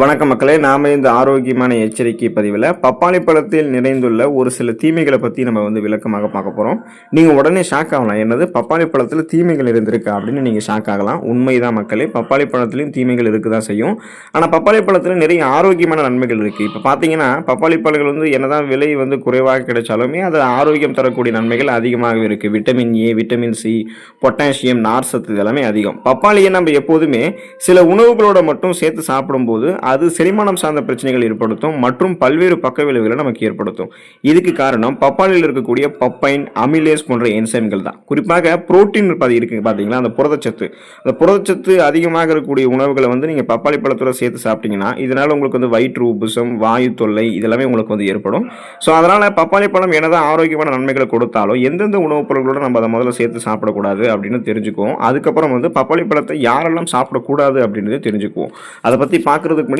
வணக்க மக்களே நாம இந்த ஆரோக்கியமான எச்சரிக்கை பதிவில் பப்பாளி பழத்தில் நிறைந்துள்ள ஒரு சில தீமைகளை பற்றி நம்ம வந்து விளக்கமாக பார்க்க போகிறோம் நீங்கள் உடனே ஷாக் ஆகலாம். என்னது? பப்பாளி பழத்தில் தீமைகள் இருந்திருக்கா அப்படின்னு நீங்கள் ஷாக் ஆகலாம். உண்மைதான் மக்களே பப்பாளி பழத்துலையும் தீமைகள் இருக்க தான் செய்யும். ஆனால் பப்பாளி பழத்தில் நிறைய ஆரோக்கியமான நன்மைகள் இருக்குது இப்போ பார்த்தீங்கன்னா பப்பாளி பழங்கள் வந்து என்னதான் விலை வந்து குறைவாக கிடைச்சாலுமே அது ஆரோக்கியம் தரக்கூடிய நன்மைகள் அதிகமாகவே இருக்குது vitamin A vitamin C potassium நார்சத்து இதெல்லாமே அதிகம். பப்பாளியை நம்ம எப்போதுமே சில உணவுகளோட மட்டும் சேர்த்து சாப்பிடும்போது அது செரிமானம் சார்ந்த பிரச்சனைகள் ஏற்படுத்தும் மற்றும் பல்வேறு பக்க விளைவுகளை நமக்கு ஏற்படுத்தும். இதுக்கு காரணம் பப்பாளியில் இருக்கக்கூடிய பப்பைன் அமிலேஸ் போன்ற என்சைம்கள் தான். குறிப்பாக புரோட்டீன் பாதி இருக்கு பார்த்தீங்களா அந்த புரதச்சத்து. அந்த புரதச்சத்து அதிகமாக இருக்கக்கூடிய உணவுகளை வந்து நீங்கள் பப்பாளி பழத்தோட சேர்த்து சாப்பிட்டீங்கன்னா இதனால் உங்களுக்கு வந்து வயிற்று உபுசம் வாயு தொல்லை இதெல்லாமே உங்களுக்கு வந்து ஏற்படும். ஸோ அதனால் பப்பாளி பழம் என்னதான் ஆரோக்கியமான நன்மைகளை கொடுத்தாலும் எந்தெந்த உணவுப் பொருட்களோட நம்ம அதை முதல்ல சேர்த்து சாப்பிடக்கூடாது அப்படின்னு தெரிஞ்சுக்குவோம். அதுக்கப்புறம் வந்து பப்பாளி பழத்தை யாரெல்லாம் சாப்பிடக்கூடாது அப்படின்றத தெரிஞ்சுக்குவோம். அதை பற்றி பார்க்குறதுக்கு முன்னாடி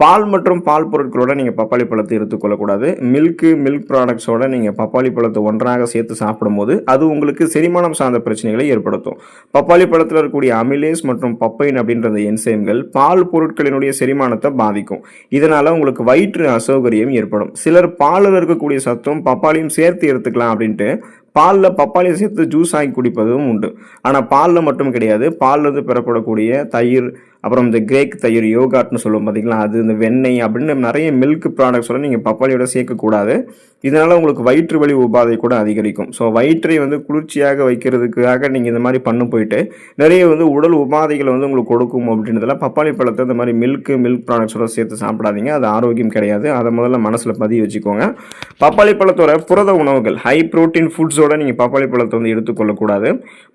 பால் மற்றும் பால் பொருட்களோட நீங்கள் பப்பாளி பழத்தை எடுத்துக்கொள்ளக்கூடாது மில்க்கு மில்க் ப்ராடக்ட்ஸோட நீங்கள் பப்பாளி பழத்தை ஒன்றாக சேர்த்து சாப்பிடும்போது அது உங்களுக்கு செரிமானம் சார்ந்த பிரச்சனைகளை ஏற்படுத்தும். பப்பாளி பழத்தில் இருக்கக்கூடிய அமிலேஸ் மற்றும் பப்பைன் அப்படின்ற என்சைம்கள் பால் பொருட்களினுடைய செரிமானத்தை பாதிக்கும். இதனால் உங்களுக்கு வயிற்று அசௌகரியம் ஏற்படும். சிலர் பாலில் இருக்கக்கூடிய சத்தும் பப்பாளியும் சேர்த்து எடுத்துக்கலாம் அப்படின்ட்டு பாலில் பப்பாளியை சேர்த்து ஜூஸ் ஆகி குடிப்பதும் உண்டு. ஆனால் பாலில் மட்டும் கிடையாது. பாலில் இருந்து பெறப்படக்கூடிய தயிர் அப்புறம் இந்த கிரேக் தயிர் யோகாட்னு சொல்லுவோம் பார்த்தீங்களா அது இந்த வெண்ணெய் அப்படின்னு நிறைய மில்க் ப்ராடக்ட்ஸோட நீங்கள் பப்பாளியோட சேர்க்கக்கூடாது. இதனால் உங்களுக்கு வயிற்று வலி உபாதை கூட அதிகரிக்கும். ஸோ வயிற்றை வந்து குளிர்ச்சியாக வைக்கிறதுக்காக நீங்கள் இந்த மாதிரி பண்ண போயிட்டு நிறைய வந்து உடல் உபாதைகளை வந்து உங்களுக்கு கொடுக்கும் அப்படின்றதுல பப்பாளி பழத்தை இந்த மாதிரி மில்க் மில்க் ப்ராடக்ட்ஸோட சேர்த்து சாப்பிடாதீங்க. அது ஆரோக்கியம் கிடையாது. அதை முதல்ல மனசில் பதிய வச்சுக்கோங்க. பப்பாளி பழத்தோட புரத உணவுகள் ஹை புரோட்டீன் ஃபுட்ஸோட நீங்கள் பப்பாளி பழத்தை வந்து எடுத்துக்கொள்ளக்கூடாது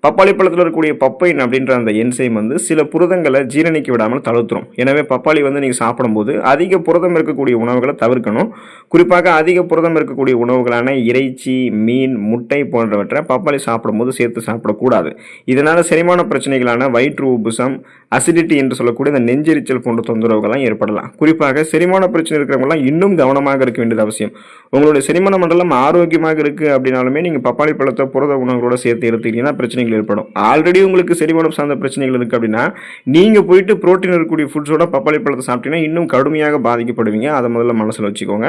பப்பாளி பழத்தில் இருக்கக்கூடிய பப்பைன் அப்படின்ற அந்த என்சைம் வந்து சில புரதங்களை ஜீரணிக்க விடாமல் தளர்த்துரும் எனவே பப்பாளி வந்து நீங்கள் சாப்பிடும்போது அதிக புரதம் இருக்கக்கூடிய உணவுகளை தவிர்க்கணும். குறிப்பாக அதிக புரதம் இருக்க இருக்கக்கூடிய உணவுகளான இறைச்சி மீன் முட்டை போன்றவற்றை பப்பாளி சாப்பிடும்போது சேர்த்து சாப்பிடக்கூடாது. இதனால் செரிமான பிரச்சனைகளான வயிற்று உபுசம் அசிடிட்டி என்று சொல்லக்கூடிய இந்த நெஞ்செரிச்சல் போன்ற தொந்தரவுகள்லாம் ஏற்படலாம். குறிப்பாக செரிமான பிரச்சனை இருக்கிறவங்களாம் இன்னும் கவனமாக இருக்க வேண்டியது அவசியம். உங்களுடைய செரிமான மண்டலம் ஆரோக்கியமாக இருக்குது அப்படின்னாலுமே நீங்கள் பப்பாளி பழத்தை புரத உணவுகளோட சேர்த்து எடுத்துக்கிட்டீங்கன்னா பிரச்சனைகள் ஏற்படும். ஆல்ரெடி உங்களுக்கு செரிமானம் சார்ந்த பிரச்சனைகள் இருக்குது அப்படின்னா நீங்கள் போயிட்டு ப்ரோட்டீன் இருக்கக்கூடிய ஃபுட்ஸோட பப்பாளி பழத்தை சாப்பிட்டீங்கன்னா இன்னும் கடுமையாக பாதிக்கப்படுவீங்க. அதை முதல்ல மனசில் வச்சுக்கோங்க.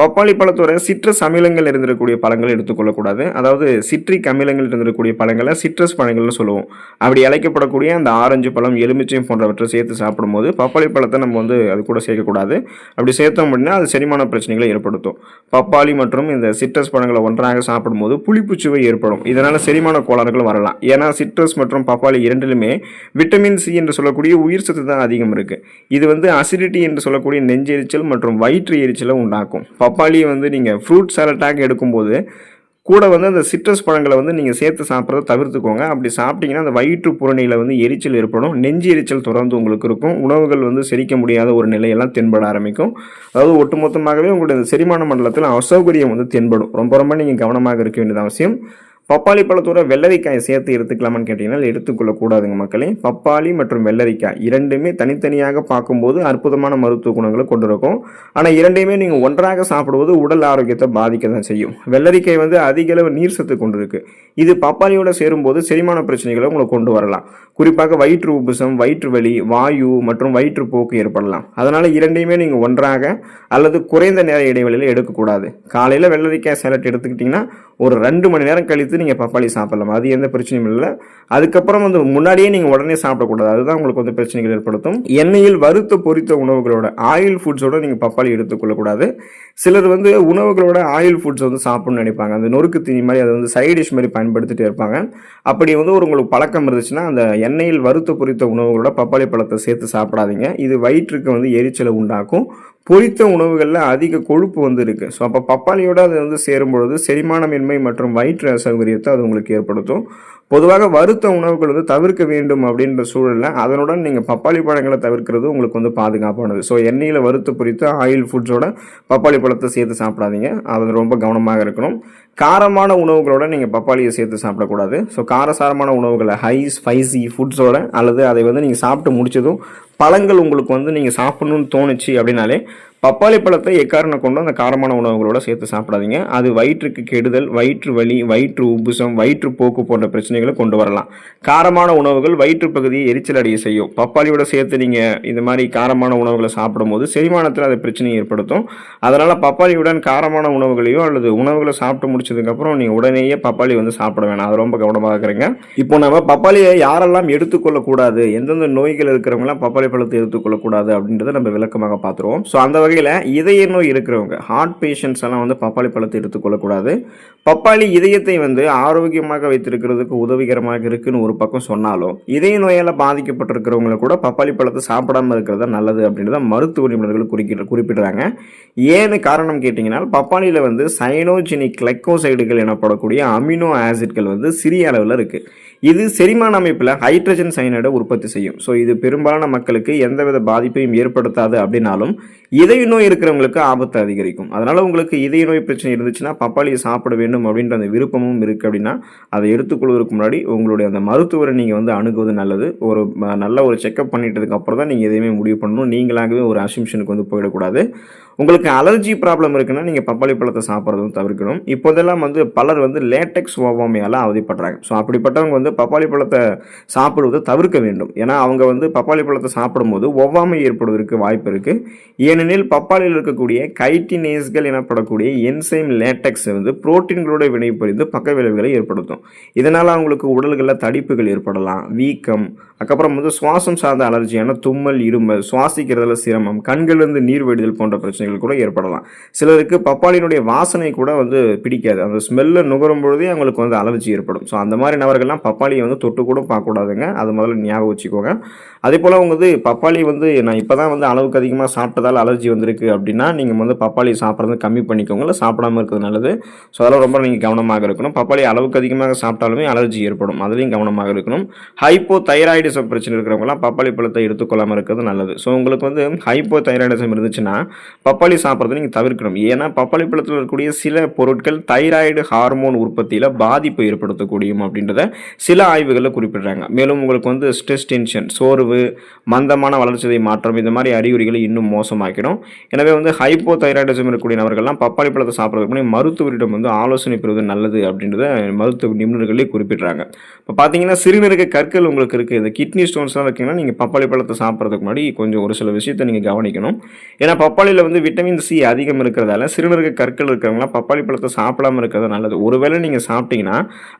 பப்பாளி பழத்தோட சிட்ரஸ் அமிலங்கள் இருந்திருக்கக்கூடிய பழங்களை எடுத்துக்கொள்ளக்கூடாது. அதாவது சிட்ரிக் அமிலங்கள் இருந்திருக்கக்கூடிய பழங்களை சிட்ரஸ் பழங்கள்னு சொல்லுவோம். அப்படி அழைக்கப்படக்கூடிய அந்த ஆரஞ்சு பழம் எலுமிச்சை போன்றவற்றை சேர்த்து சாப்பிடும்போது பப்பாளி பழத்தை நம்ம வந்து அது கூட சேர்க்கக்கூடாது. அப்படி சேர்த்தோம் அப்படின்னா அது செரிமான பிரச்சனைகளை ஏற்படுத்தும். பப்பாளி மற்றும் இந்த சிட்ரஸ் பழங்களை ஒன்றாக சாப்பிடும்போது புளிப்பு சுவை ஏற்படும். இதனால் செரிமான கோளாறுகள் வரலாம். ஏன்னா சிட்ரஸ் மற்றும் பப்பாளி இரண்டிலுமே விட்டமின் சி என்று சொல்லக்கூடிய உயிர் சத்து தான் அதிகம் இருக்குது இது வந்து அசிடிட்டி என்று சொல்லக்கூடிய நெஞ்செரிச்சல் மற்றும் வயிற்று எரிச்சலை உண்டாக்கும். பப்பாளியை வந்து நீங்கள் ஃப்ரூட் சாலட்டாக எடுக்கும்போது கூட வந்து அந்த சிட்ரஸ் பழங்களை வந்து நீங்கள் சேர்த்து சாப்பிட்றத தவிர்த்துக்கோங்க. அப்படி சாப்பிட்டீங்கன்னா அந்த வயிற்று புறணியில் வந்து எரிச்சல் ஏற்படும். நெஞ்சு எரிச்சல் தொடர்ந்து உங்களுக்கு இருக்கும். உணவுகள் வந்து செரிக்க முடியாத ஒரு நிலையெல்லாம் தென்பட ஆரம்பிக்கும். அதாவது ஒட்டுமொத்தமாகவே உங்களுடைய செரிமான மண்டலத்தில் அசௌகரியம் வந்து தென்படும். ரொம்ப ரொம்ப நீங்கள் கவனமாக இருக்க வேண்டியது அவசியம். பப்பாளி பழத்தோட வெள்ளரிக்காயை சேர்த்து எடுத்துக்கலாமான்னு கேட்டிங்கன்னா எடுத்துக்கொள்ளக்கூடாதுங்க மக்களே. பப்பாளி மற்றும் வெள்ளரிக்காய் இரண்டுமே தனித்தனியாக பார்க்கும்போது அற்புதமான மருத்துவ குணங்களை கொண்டிருக்கும். ஆனால் இரண்டையுமே நீங்கள் ஒன்றாக சாப்பிடுவது உடல் ஆரோக்கியத்தை பாதிக்க தான் செய்யும். வெள்ளரிக்காய் வந்து அதிக அளவு நீர் சத்து கொண்டிருக்கு. இது பப்பாளியோட சேரும்போது செரிமான பிரச்சனைகளை உங்களை கொண்டு வரலாம். குறிப்பாக வயிற்று உபசம் வயிற்று வலி வாயு மற்றும் வயிற்றுப்போக்கு ஏற்படலாம். அதனால் இரண்டையுமே நீங்கள் ஒன்றாக அல்லது குறைந்த நேர இடைவெளியில் எடுக்கக்கூடாது. காலையில் வெள்ளரிக்காய் சேலட் எடுத்துக்கிட்டிங்கன்னா ஒரு ரெண்டு மணி நேரம் கழித்து நீங்கள் பப்பாளி சாப்பிடலாம். அது எந்த பிரச்சனையும் இல்லை. அதுக்கப்புறம் வந்து முன்னாடியே நீங்கள் உடனே சாப்பிடக்கூடாது. அதுதான் உங்களுக்கு வந்து பிரச்சனைகள் ஏற்படுத்தும். எண்ணெயில் வறுத்த பொரித்த உணவுகளோட ஆயில் ஃபுட்ஸோட நீங்கள் பப்பாளி எடுத்துக்கொள்ளக்கூடாது. சிலர் வந்து உணவுகளோட ஆயில் ஃபுட்ஸ் வந்து சாப்பிடணும்னு நினைப்பாங்க. அந்த நொறுக்கு தீனி மாதிரி அதை வந்து சைட் டிஷ் மாதிரி பயன்படுத்திகிட்டே இருப்பாங்க. அப்படி வந்து ஒரு உங்களுக்கு பழக்கம் இருந்துச்சுன்னா அந்த எண்ணெயில் வறுத்த பொரித்த உணவுகளோட பப்பாளி பழத்தை சேர்த்து சாப்பிடாதீங்க. இது வயிற்றுக்கு வந்து எரிச்சலை உண்டாக்கும். பொரித்த உணவுகளில் அதிக கொழுப்பு வந்து ஸோ அப்போ பப்பாளியோடு அது வந்து சேரும்பொழுது செரிமானமின்மை மற்றும் வயிற்று அசௌகரியத்தை அது உங்களுக்கு ஏற்படுத்தும். பொதுவாக வருத்த உணவுகள் வந்து தவிர்க்க வேண்டும் அப்படின்ற சூழலில் அதனுடன் நீங்கள் பப்பாளி பழங்களை தவிர்க்கிறது உங்களுக்கு வந்து பாதுகாப்பானது. ஸோ எண்ணெயில் வறுத்து பொரித்து ஆயில் ஃபுட்ஸோட பப்பாளி பழத்தை சேர்த்து சாப்பிடாதீங்க. அது ரொம்ப கவனமாக இருக்கணும். காரமான உணவுகளோட நீங்கள் பப்பாளியை சேர்த்து சாப்பிடக்கூடாது. ஸோ காரசாரமான உணவுகளை ஹை ஸ்பைசி ஃபுட்ஸோட அல்லது அதை வந்து நீங்கள் சாப்பிட்டு முடிச்சதும் பழங்கள் உங்களுக்கு வந்து நீங்கள் சாப்பிடணும்னு தோணுச்சு அப்படின்னாலே பப்பாளி பழத்தை எக்காரணம் கொண்டு அந்த காரமான உணவுகளோட சேர்த்து சாப்பிடாதீங்க. அது வயிற்றுக்கு கெடுதல் வயிற்று வலி வயிற்று உப்புசம் வயிற்று போக்கு போன்ற பிரச்சனைகளை கொண்டு வரலாம். காரமான உணவுகள் வயிற்று பகுதியை எரிச்சல் அடைய செய்யும். பப்பாளியோட சேர்த்து நீங்கள் இந்த மாதிரி காரமான உணவுகளை சாப்பிடும்போது செரிமானத்தில் அது பிரச்சனையை ஏற்படுத்தும். அதனால் பப்பாளியுடன் காரமான உணவுகளையோ அல்லது உணவுகளை சாப்பிட்டு முடிச்சதுக்கப்புறம் நீங்கள் உடனேயே பப்பாளி வந்து சாப்பிட வேணாம். அது ரொம்ப கவனமாக இருக்கிறீங்க. இப்போ நம்ம பப்பாளியை யாரெல்லாம் எடுத்துக்கொள்ளக்கூடாது எந்தெந்த நோய்கள் இருக்கிறவங்களாம் பப்பாளி பழத்தை எடுத்துக்கொள்ளக்கூடாது அப்படின்றத நம்ம விளக்கமாக பார்த்துருவோம். ஸோ அந்த வகையில் இதய நோய் இருக்கிறவங்க ஹார்ட் பேஷண்ட்ஸ் எல்லாம் வந்து பப்பாளி பழத்தை எடுத்துக்கொள்ளக்கூடாது. பப்பாளி இதயத்தை வந்து ஆரோக்கியமாக வைத்திருக்கிறதுக்கு உதவிகரமாக இருக்குன்னு ஒரு பக்கம் சொன்னாலும் இதய நோயால் பாதிக்கப்பட்டிருக்கிறவங்களை கூட பப்பாளி பழத்தை சாப்பிடாம இருக்கிறது நல்லது அப்படின்றத மருத்துவ நிபுணர்கள் குறிக்கிற குறிப்பிடுறாங்க. ஏன்னு காரணம் கேட்டிங்கன்னா பப்பாளியில் வந்து சைனோஜெனிக் லிபோசைடுகள் எனப்படக்கூடிய அமினோ ஆசிட்கள் வந்து சிறிய அளவில் இருக்குது இது செரிமான அமைப்பில் ஹைட்ரஜன் சைனைடை உற்பத்தி செய்யும். ஸோ இது பெரும்பாலான மக்களுக்கு எந்தவித பாதிப்பையும் ஏற்படுத்தாது அப்படின்னாலும் இதய நோய் இருக்கிறவங்களுக்கு ஆபத்து அதிகரிக்கும். அதனால் உங்களுக்கு இதய நோய் பிரச்சனை இருந்துச்சுன்னா பப்பாளியை சாப்பிட வேண்டும் அப்படின்ற அந்த விருப்பமும் இருக்குது அப்படின்னா அதை எடுத்துக்கொள்வதற்கு முன்னாடி உங்களுடைய அந்த மருத்துவரை நீங்கள் வந்து அணுகுவது நல்லது. ஒரு நல்ல ஒரு செக்கப் பண்ணிட்டதுக்கு அப்புறம் தான் நீங்கள் எதையுமே முடிவு பண்ணணும். நீங்களாகவே ஒரு அசிம்ஷனுக்கு வந்து போயிடக்கூடாது. உங்களுக்கு அலர்ஜி ப்ராப்ளம் இருக்குன்னா நீங்கள் பப்பாளி பழத்தை சாப்பிட்றதும் தவிர்க்கணும். இப்போதெல்லாம் வந்து பலர் வந்து லேட்டெக்ஸ் ஓவாமையால் அவதிப்படுறாங்க. ஸோ அப்படிப்பட்டவங்க வந்து பப்பாளி பழத்தை சாப்பிடுவதை தவிர்க்க வேண்டும். ஏன்னா அவங்க வந்து பப்பாளி பழத்தை சாப்பிடும்போது ஒவ்வாமை ஏற்படுவதற்கு வாய்ப்பு இருக்குது ஏனெனில் பப்பாளியில் இருக்கக்கூடிய கைட்டினேஸ்கள் எனப்படக்கூடிய என்சைம் லேட்டெக்ஸ் வந்து புரோட்டீன்களோட வினைபுரிந்து பக்க விளைவுகளை ஏற்படுத்தும். இதனால் அவங்களுக்கு உடல்களில் தடிப்புகள் ஏற்படலாம். வீக்கம் அதுக்கப்புறம் வந்து சுவாசம் சார்ந்த அலர்ஜியான தும்மல் இருமல் சுவாசிக்கிறதுல சிரமம் கண்களிலிருந்து நீர் வடிதல் போன்ற பிரச்சனை பிரச்சனைகள் கூட ஏற்படலாம். சிலருக்கு பப்பாளியினுடைய வாசனை கூட வந்து பிடிக்காது. அந்த ஸ்மெல்லை நுகரும் பொழுதே அவங்களுக்கு வந்து அலர்ஜி ஏற்படும். ஸோ அந்த மாதிரி நபர்கள்லாம் பப்பாளியை வந்து தொட்டு கூட பார்க்கக்கூடாதுங்க. அது முதல்ல ஞாபகம் வச்சுக்கோங்க. அதே போல் அவங்க வந்து பப்பாளி வந்து நான் இப்போ தான் வந்து அளவுக்கு அதிகமாக சாப்பிட்டதால் அலர்ஜி வந்திருக்கு அப்படின்னா நீங்கள் வந்து பப்பாளி சாப்பிட்றது கம்மி பண்ணிக்கோங்க. இல்லை சாப்பிடாம இருக்கிறது நல்லது. ஸோ அதெல்லாம் ரொம்ப நீங்கள் கவனமாக இருக்கணும். பப்பாளி அளவுக்கு அதிகமாக சாப்பிட்டாலுமே அலர்ஜி ஏற்படும். அதுலேயும் கவனமாக இருக்கணும். ஹைப்போ தைராய்டிசம் பிரச்சனை இருக்கிறவங்களாம் பப்பாளி பழத்தை எடுத்துக்கொள்ளாமல் இருக்கிறது நல்லது. ஸோ உங்களுக்கு வந்து ஹைப்போ தைராய்டிசம் இருந்துச்சுன்னா பப்பாளி சாப்பிட்றத நீங்கள் தவிர்க்கணும். ஏன்னா பப்பாளி பழத்தில் இருக்கக்கூடிய சில பொருட்கள் தைராய்டு ஹார்மோன் உற்பத்தியில் பாதிப்பு ஏற்படுத்தக்கூடியும் அப்படின்றத சில ஆய்வுகளில் குறிப்பிடுறாங்க. மேலும் உங்களுக்கு வந்து ஸ்ட்ரெஸ் டென்ஷன் சோர்வு மந்தமான வளர்ச்சிதை மாற்றம் இந்த மாதிரி அறிகுறிகளை இன்னும் மோசமாக்கிடும். எனவே வந்து ஹைப்போ தைராய்டிசம் இருக்கக்கூடிய நபர்கள்லாம் பப்பாளி பழத்தை சாப்பிட்றதுக்கு முன்னாடி மருத்துவரிடம் வந்து ஆலோசனை பெறுவது நல்லது அப்படின்றத மருத்துவ நிபுணர்களே குறிப்பிடுறாங்க. இப்போ பார்த்தீங்கன்னா சிறுநீரக கற்கள் உங்களுக்கு இருக்குது இந்த கிட்னி ஸ்டோன்ஸ்லாம் இருக்குங்கன்னா நீங்கள் பப்பாளி பழத்தை சாப்பிட்றதுக்கு முன்னாடி கொஞ்சம் ஒரு சில விஷயத்தை நீங்கள் கவனிக்கணும். ஏன்னா பப்பாளியில் வந்து விட்டமின் சி அதிகம் இருக்கிறதால சிறுநீரக கற்கள் இருக்கிறவங்களாம் பப்பாளி பழத்தை சாப்பிடாம இருக்கிறது நல்லது. ஒருவேளை நீங்கள் சாப்பிட்டீங்கன்னா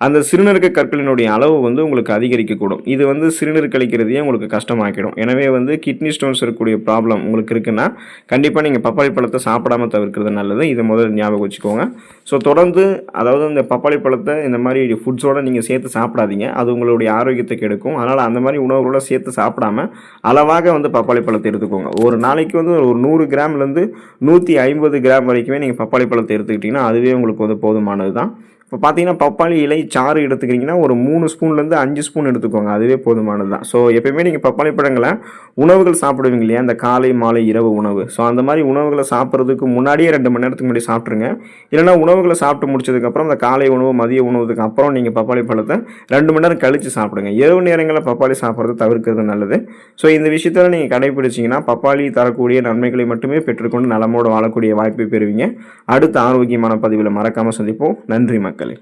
அந்த சிறுநீரக கற்களினுடைய அளவு வந்து உங்களுக்கு அதிகரிக்கக்கூடும். இது வந்து சிறுநீர் கழிக்கிறதையே உங்களுக்கு கஷ்டமாக்கிடும். எனவே வந்து கிட்னி ஸ்டோன்ஸ் இருக்கக்கூடிய ப்ராப்ளம் உங்களுக்கு இருக்குன்னா கண்டிப்பாக நீங்கள் பப்பாளி பழத்தை சாப்பிடாம தவிர்க்கிறது நல்லது. இதை முதல்ல ஞாபகம் வச்சுக்கோங்க. ஸோ தொடர்ந்து அதாவது இந்த பப்பாளி பழத்தை இந்த மாதிரி ஃபுட்ஸோடு நீங்கள் சேர்த்து சாப்பிடாதீங்க. அது உங்களுடைய ஆரோக்கியத்தை கெடுக்கும். அதனால் அந்த மாதிரி உணவுகளோட சேர்த்து சாப்பிடாம அளவாக வந்து பப்பாளி பழத்தை எடுத்துக்கோங்க. ஒரு நாளைக்கு வந்து ஒரு நூறு கிராம்லேருந்து நூற்றி ஐம்பது கிராம் வரைக்குமே நீங்கள் பப்பாளி பழத்தை எடுத்துக்கிட்டிங்கன்னா அதுவே உங்களுக்கு வந்து போதுமானது தான் இப்போ பார்த்தீங்கன்னா பப்பாளி இலை சாறு எடுத்துக்கிறீங்கன்னா ஒரு மூணு ஸ்பூன்லேருந்து அஞ்சு ஸ்பூன் எடுத்துக்கோங்க. அதுவே போதுமானது தான். ஸோ எப்பயுமே நீங்கள் பப்பாளி பழங்களை உணவுகள் சாப்பிடுவீங்க இல்லையா? அந்த காலை மாலை இரவு உணவு. ஸோ அந்த மாதிரி உணவுகளை சாப்பிட்றதுக்கு முன்னாடியே ரெண்டு மணி நேரத்துக்கு முன்னாடி சாப்பிட்ருங்க. இல்லைன்னா உணவுகளை சாப்பிட்டு முடிச்சதுக்கப்புறம் அந்த காலை உணவு மதிய உணவுக்கு அப்புறம் நீங்கள் பப்பாளி பழத்தை ரெண்டு மணி நேரம் கழித்து சாப்பிடுங்க. இரவு நேரங்களில் பப்பாளி சாப்பிட்றது தவிர்க்கிறது நல்லது. ஸோ இந்த விஷயத்தில் நீங்கள் கடைபிடிச்சிங்கன்னா பப்பாளி தரக்கூடிய நன்மைகளை மட்டுமே பெற்றுக்கொண்டு நலமோடு வாழக்கூடிய வாய்ப்பை பெறுவீங்க. அடுத்த ஆரோக்கியமான பதிவில் மறக்காமல் சந்திப்போம். நன்றி மக்கள். সকালে